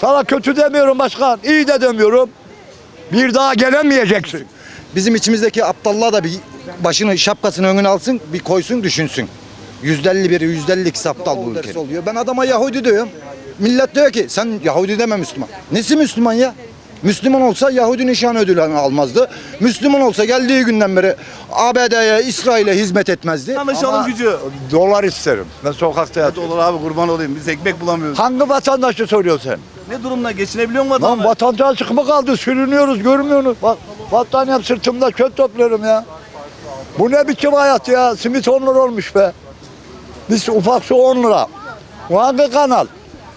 Sana kötü demiyorum başkan. iyi de demiyorum. Bir daha gelemeyeceksin. Bizim içimizdeki aptallar da bir başını şapkasını önüne alsın bir koysun düşünsün. Yüzde elli biri, yüzde elli ikisi aptal bu ülkenin. Oluyor. Ben adama Yahudi diyorum. Millet diyor ki sen Yahudi deme Müslüman. Nesi Müslüman ya? Müslüman olsa Yahudi nişan ödülünü almazdı. Müslüman olsa geldiği günden beri ABD'ye, İsrail'e hizmet etmezdi. Anlaşalım Ama gücü. Dolar isterim. Ben sokakta yatıyorum. olur abi kurban olayım. Biz ekmek bulamıyoruz. Hangi vatandaşı soruyorsun sen? Ne durumda geçinebiliyor mu Lan vatandaş? vatandaşlık mı kaldı? Sürünüyoruz, görmüyorsunuz. Bak, battaniyem sırtımda çöp topluyorum ya. Bu ne biçim hayat ya? Simit 10 lira olmuş be. Biz ufak su 10 lira. Bu hangi kanal?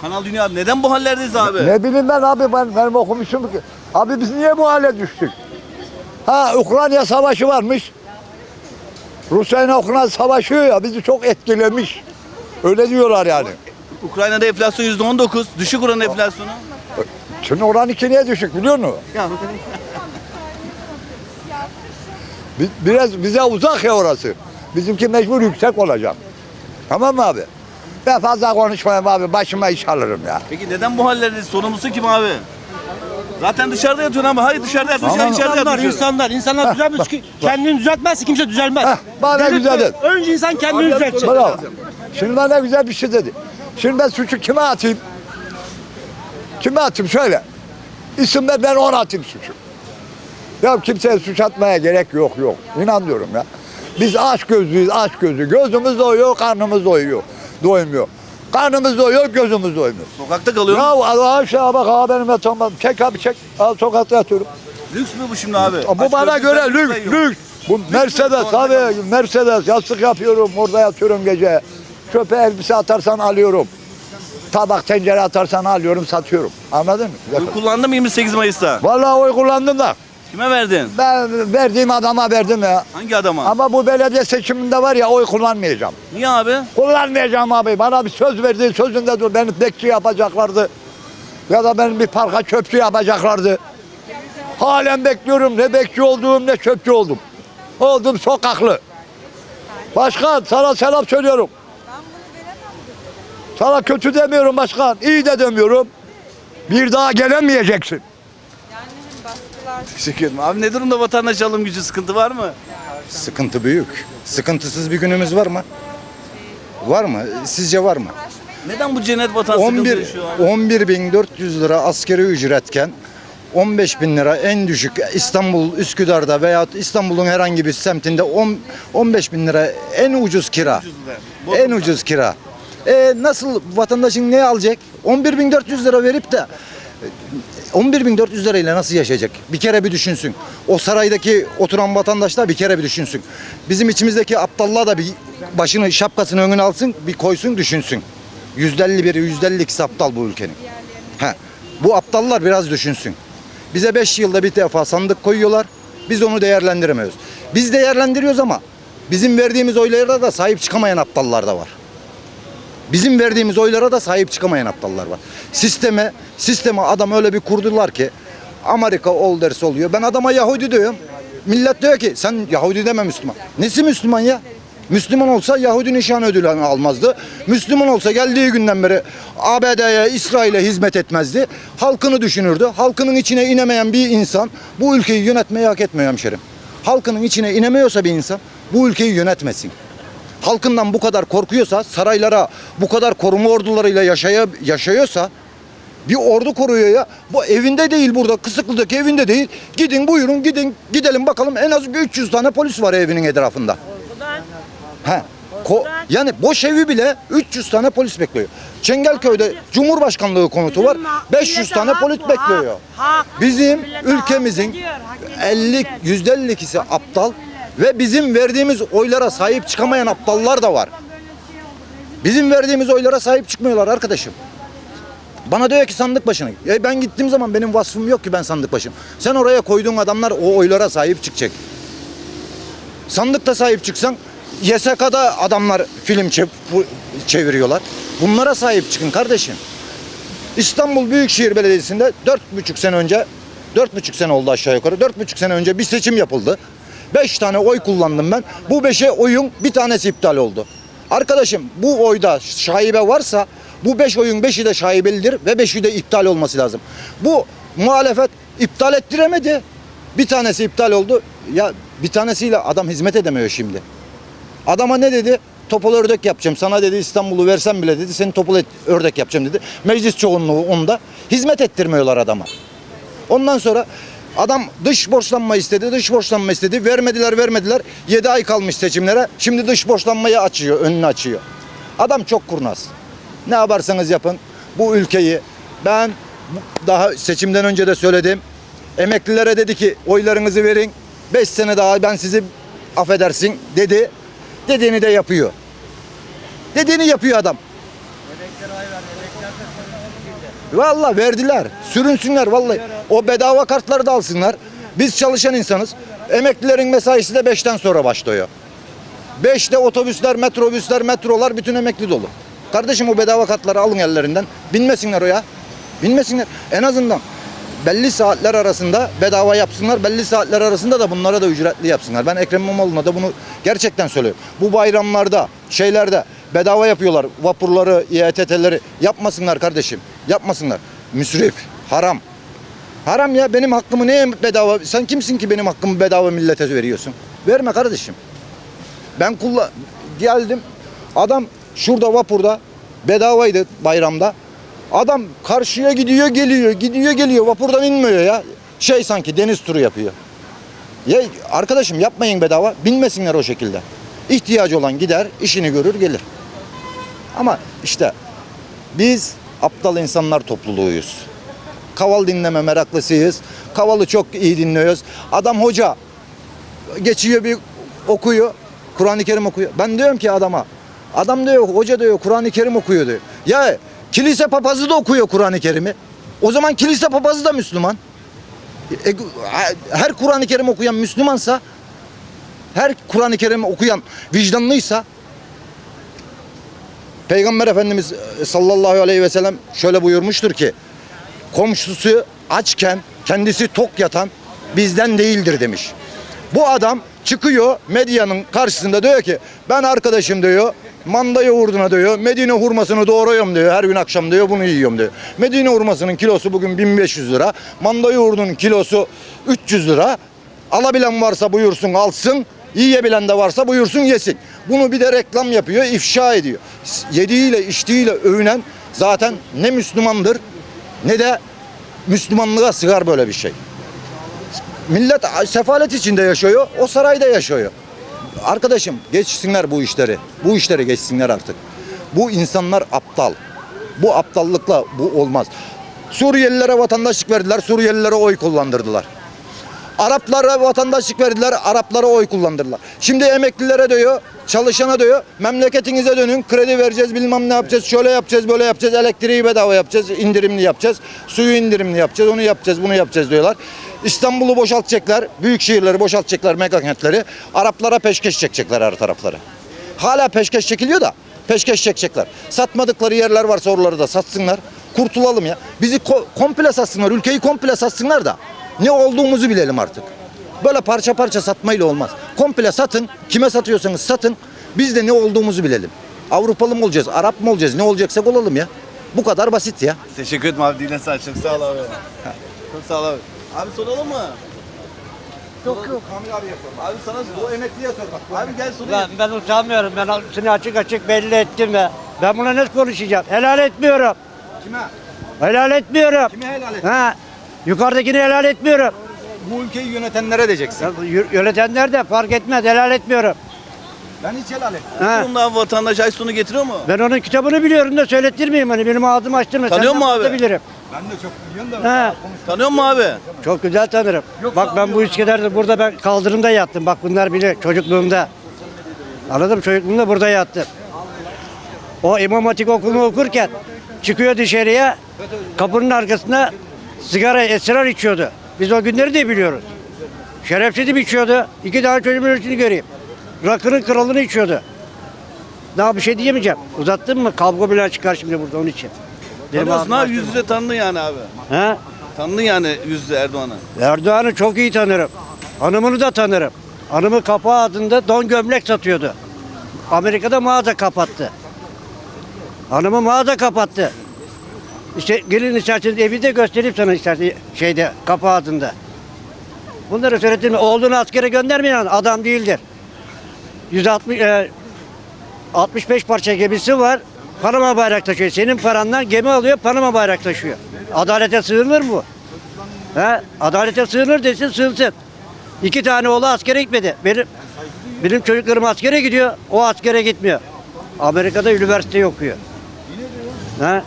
Kanal Dünya neden bu hallerdeyiz abi? Ne bileyim ben abi ben benim okumuşum ki. Abi biz niye bu hale düştük? Ha Ukrayna savaşı varmış. Rusya ile Ukrayna savaşıyor ya bizi çok etkilemiş. Öyle diyorlar yani. Ukrayna'da enflasyon %19. Düşük oranın enflasyonu. Şimdi oran iki niye düşük biliyor musun? Ya Bi- Biraz bize uzak ya orası. Bizimki mecbur yüksek olacak. Tamam mı abi? Ben fazla konuşmayayım abi. Başıma iş alırım ya. Peki neden bu hallerdeyiz? Sorumlusu kim abi? Zaten dışarıda yatıyorsun ama hayır dışarıda yatıyorsun. Tamam. içeride İnsanlar, insanlar, insanlar düzelmez ki kendini düzeltmezse kimse düzelmez. Heh, bana Devlet- güzel dedin. Önce insan kendini düzeltecek. Bravo. Şimdi bana güzel bir şey dedi. Şimdi ben suçu kime atayım? Kime atayım söyle. İsim ver ben ona atayım suçu. Ya kimseye suç atmaya gerek yok yok. İnanıyorum ya. Biz aç gözlüyüz aç gözlü. Gözümüz doyuyor karnımız doyuyor. Doymuyor. Karnımız doyuyor gözümüz doymuyor. Sokakta kalıyorsun. Ya Allah aşağı bak ha benim yatağım. Çek abi çek. Al sokakta yatıyorum. Lüks mü bu şimdi abi? Bu Aç bana göre lüks lüks. Bu Mercedes abi Mercedes yastık yapıyorum orada yatıyorum gece. Çöpe elbise atarsan alıyorum. Tabak tencere atarsan alıyorum satıyorum. Anladın mı? Oy kullandın mı 28 Mayıs'ta? Vallahi oy kullandım da Kime verdin? ben verdiğim adama verdim ya. Hangi adama? Ama bu belediye seçiminde var ya oy kullanmayacağım. Niye abi? Kullanmayacağım abi. Bana bir söz verdi. Sözünde dur. Beni bekçi yapacaklardı. Ya da beni bir parka çöpçü yapacaklardı. Halen bekliyorum. Ne bekçi olduğum ne çöpçü oldum. Oldum sokaklı. Başkan sana selam söylüyorum. Sana kötü demiyorum başkan. iyi de demiyorum. Bir daha gelemeyeceksin. Teşekkür ederim. Abi ne durumda vatandaş alım gücü sıkıntı var mı? Sıkıntı büyük. Sıkıntısız bir günümüz var mı? Var mı? Sizce var mı? Neden bu cennet vatan sıkıntı 11 yaşıyor abi? 11.400 lira askeri ücretken 15 bin lira en düşük İstanbul Üsküdar'da veya İstanbul'un herhangi bir semtinde 10, 15 bin lira en ucuz kira. En ucuz kira. E nasıl vatandaşın ne alacak? 11.400 lira verip de 11.400 lirayla nasıl yaşayacak? Bir kere bir düşünsün. O saraydaki oturan vatandaşlar bir kere bir düşünsün. Bizim içimizdeki aptallar da bir başını şapkasını önüne alsın, bir koysun düşünsün. Yüzde elli biri, yüzde elli ikisi aptal bu ülkenin. He. Bu aptallar biraz düşünsün. Bize 5 yılda bir defa sandık koyuyorlar. Biz onu değerlendiremiyoruz. Biz değerlendiriyoruz ama bizim verdiğimiz oylara da sahip çıkamayan aptallar da var. Bizim verdiğimiz oylara da sahip çıkamayan aptallar var. Sisteme, sisteme adam öyle bir kurdular ki Amerika ol derse oluyor. Ben adama Yahudi diyorum. Millet diyor ki sen Yahudi deme Müslüman. Nesi Müslüman ya? Müslüman olsa Yahudi nişan ödülünü almazdı. Müslüman olsa geldiği günden beri ABD'ye, İsrail'e hizmet etmezdi. Halkını düşünürdü. Halkının içine inemeyen bir insan bu ülkeyi yönetmeyi hak etmiyor hemşerim. Halkının içine inemiyorsa bir insan bu ülkeyi yönetmesin halkından bu kadar korkuyorsa, saraylara bu kadar koruma ordularıyla yaşaya, yaşıyorsa bir ordu koruyor ya. Bu evinde değil burada, Kısıklı'daki evinde değil. Gidin buyurun gidin gidelim bakalım en az bir 300 tane polis var evinin etrafında. He. Ko- yani boş evi bile 300 tane polis bekliyor. Çengelköy'de Cumhurbaşkanlığı konutu var. 500 tane polis bekliyor. Bizim ülkemizin 50 %52'si aptal ve bizim verdiğimiz oylara sahip çıkamayan aptallar da var. Bizim verdiğimiz oylara sahip çıkmıyorlar arkadaşım. Bana diyor ki sandık başına. E ben gittiğim zaman benim vasfım yok ki ben sandık başım. Sen oraya koyduğun adamlar o oylara sahip çıkacak. Sandıkta sahip çıksan YSK'da adamlar film çeviriyorlar. Bunlara sahip çıkın kardeşim. İstanbul Büyükşehir Belediyesi'nde dört buçuk sene önce, dört buçuk sene oldu aşağı yukarı, dört buçuk sene önce bir seçim yapıldı. Beş tane oy kullandım ben. Bu beşe oyun bir tanesi iptal oldu. Arkadaşım bu oyda şaibe varsa Bu 5 oyun 5'i de şaibelidir ve 5'i de iptal olması lazım. Bu muhalefet iptal ettiremedi. Bir tanesi iptal oldu. Ya bir tanesiyle adam hizmet edemiyor şimdi. Adama ne dedi? Topal ördek yapacağım. Sana dedi İstanbul'u versem bile dedi. Seni topal ördek yapacağım dedi. Meclis çoğunluğu onda. Hizmet ettirmiyorlar adama. Ondan sonra adam dış borçlanma istedi, dış borçlanma istedi. Vermediler, vermediler. 7 ay kalmış seçimlere. Şimdi dış borçlanmayı açıyor, önünü açıyor. Adam çok kurnaz. Ne yaparsanız yapın bu ülkeyi ben daha seçimden önce de söyledim. Emeklilere dedi ki oylarınızı verin. 5 sene daha ben sizi affedersin dedi. Dediğini de yapıyor. Dediğini yapıyor adam. Vallahi verdiler. Sürünsünler vallahi. O bedava kartları da alsınlar. Biz çalışan insanız. Emeklilerin mesaisi de 5'ten sonra başlıyor. 5'te otobüsler, metrobüsler, metrolar bütün emekli dolu. Kardeşim o bedava kartları alın ellerinden. Binmesinler o ya. Binmesinler. En azından belli saatler arasında bedava yapsınlar. Belli saatler arasında da bunlara da ücretli yapsınlar. Ben Ekrem İmamoğlu'na da bunu gerçekten söylüyorum. Bu bayramlarda, şeylerde bedava yapıyorlar. Vapurları, İETT'leri yapmasınlar kardeşim. Yapmasınlar. Müsrif, haram. Haram ya benim hakkımı neye bedava? Sen kimsin ki benim hakkımı bedava millete veriyorsun? Verme kardeşim. Ben kullan geldim. Adam şurada vapurda bedavaydı bayramda. Adam karşıya gidiyor geliyor, gidiyor geliyor. Vapurdan inmiyor ya. Şey sanki deniz turu yapıyor. Ya arkadaşım yapmayın bedava. Binmesinler o şekilde. İhtiyacı olan gider, işini görür, gelir. Ama işte biz aptal insanlar topluluğuyuz. Kaval dinleme meraklısıyız. Kavalı çok iyi dinliyoruz. Adam hoca geçiyor bir okuyor. Kur'an-ı Kerim okuyor. Ben diyorum ki adama. Adam diyor hoca diyor Kur'an-ı Kerim okuyor diyor. Ya kilise papazı da okuyor Kur'an-ı Kerim'i. O zaman kilise papazı da Müslüman. E, her Kur'an-ı Kerim okuyan Müslümansa her Kur'an-ı Kerim okuyan vicdanlıysa Peygamber Efendimiz e, sallallahu aleyhi ve sellem şöyle buyurmuştur ki komşusu açken kendisi tok yatan bizden değildir demiş. Bu adam çıkıyor medyanın karşısında diyor ki ben arkadaşım diyor manda yoğurduna diyor Medine hurmasını doğruyorum diyor her gün akşam diyor bunu yiyorum diyor. Medine hurmasının kilosu bugün 1500 lira manda yoğurdunun kilosu 300 lira alabilen varsa buyursun alsın yiyebilen de varsa buyursun yesin. Bunu bir de reklam yapıyor ifşa ediyor. Yediğiyle içtiğiyle övünen zaten ne Müslümandır ne de Müslümanlığa sığar böyle bir şey. Millet sefalet içinde yaşıyor, o sarayda yaşıyor. Arkadaşım geçsinler bu işleri. Bu işleri geçsinler artık. Bu insanlar aptal. Bu aptallıkla bu olmaz. Suriyelilere vatandaşlık verdiler, Suriyelilere oy kullandırdılar. Araplara vatandaşlık verdiler, Araplara oy kullandırdılar. Şimdi emeklilere diyor, çalışana diyor, memleketinize dönün, kredi vereceğiz, bilmem ne yapacağız, şöyle yapacağız, böyle yapacağız, elektriği bedava yapacağız, indirimli yapacağız, suyu indirimli yapacağız, onu yapacağız, bunu yapacağız diyorlar. İstanbul'u boşaltacaklar, büyük şehirleri boşaltacaklar, mega kentleri, Araplara peşkeş çekecekler her tarafları. Hala peşkeş çekiliyor da, peşkeş çekecekler. Satmadıkları yerler varsa oraları da satsınlar, kurtulalım ya. Bizi ko- komple satsınlar, ülkeyi komple satsınlar da ne olduğumuzu bilelim artık. Böyle parça parça satmayla olmaz. Komple satın. Kime satıyorsanız satın. Biz de ne olduğumuzu bilelim. Avrupalı mı olacağız? Arap mı olacağız? Ne olacaksak olalım ya. Bu kadar basit ya. Teşekkür ederim abi. Dile sağ Çok sağ ol abi. Çok sağ ol abi. Abi soralım mı? Yok yok. Abi sana Bu emekliye sor bak. Abi gel sorayım. Ben, ben utanmıyorum. Ben seni açık açık belli ettim ya. Ben buna ne konuşacağım? Helal etmiyorum. Kime? Helal etmiyorum. Kime helal et? Ha. Yukarıdakini helal etmiyorum. Bu ülkeyi yönetenlere diyeceksin. Y- Yönetenler de fark etmez. Helal etmiyorum. Ben hiç helal et. Ha. Abi vatandaş ay sonu getiriyor mu? Ben onun kitabını biliyorum da söylettirmeyeyim hani benim ağzımı açtırma. Tanıyor Senden musun abi? da bilirim. Ben de çok biliyorum da. Ha. Tanıyor musun abi? Çok güzel tanırım. Bak ben bu Üsküdar'da burada ben kaldırımda yattım. Bak bunlar bilir çocukluğumda. Anladım çocukluğumda burada yattım. O İmam Hatip okulunu okurken çıkıyor dışarıya kapının arkasında sigara esrar içiyordu. Biz o günleri de biliyoruz. Şerefsizim içiyordu. İki tane çocuğumun ölçüsünü göreyim. Rakının kralını içiyordu. Daha bir şey diyemeyeceğim. Uzattın mı kavga bile çıkar şimdi burada onun için. Benim Tanıyorsun abi açtırma. yüz yüze tanıdın yani abi. Ha? Tanıdın yani yüz yüze Erdoğan'ı. Erdoğan'ı çok iyi tanırım. Hanımını da tanırım. Hanımı kapağı adında don gömlek satıyordu. Amerika'da mağaza kapattı. Hanımı mağaza kapattı. İşte gelin isterseniz evi de göstereyim sana istersen şeyde kapı ağzında. Bunları söyledim. Oğlunu askere göndermeyen adam değildir. 160 e, 65 parça gemisi var. Panama bayrak taşıyor. Senin parandan gemi alıyor, Panama bayrak taşıyor. Adalete sığınır mı? He? Adalete sığınır desin, sığınsın. İki tane oğlu askere gitmedi. Benim benim çocuklarım askere gidiyor, o askere gitmiyor. Amerika'da üniversite okuyor. He?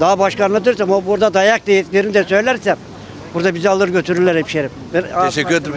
Daha başka anlatırsam, o burada dayak yediklerini de söylersem, burada bizi alır götürürler hemşerim. Ben- Teşekkür ederim.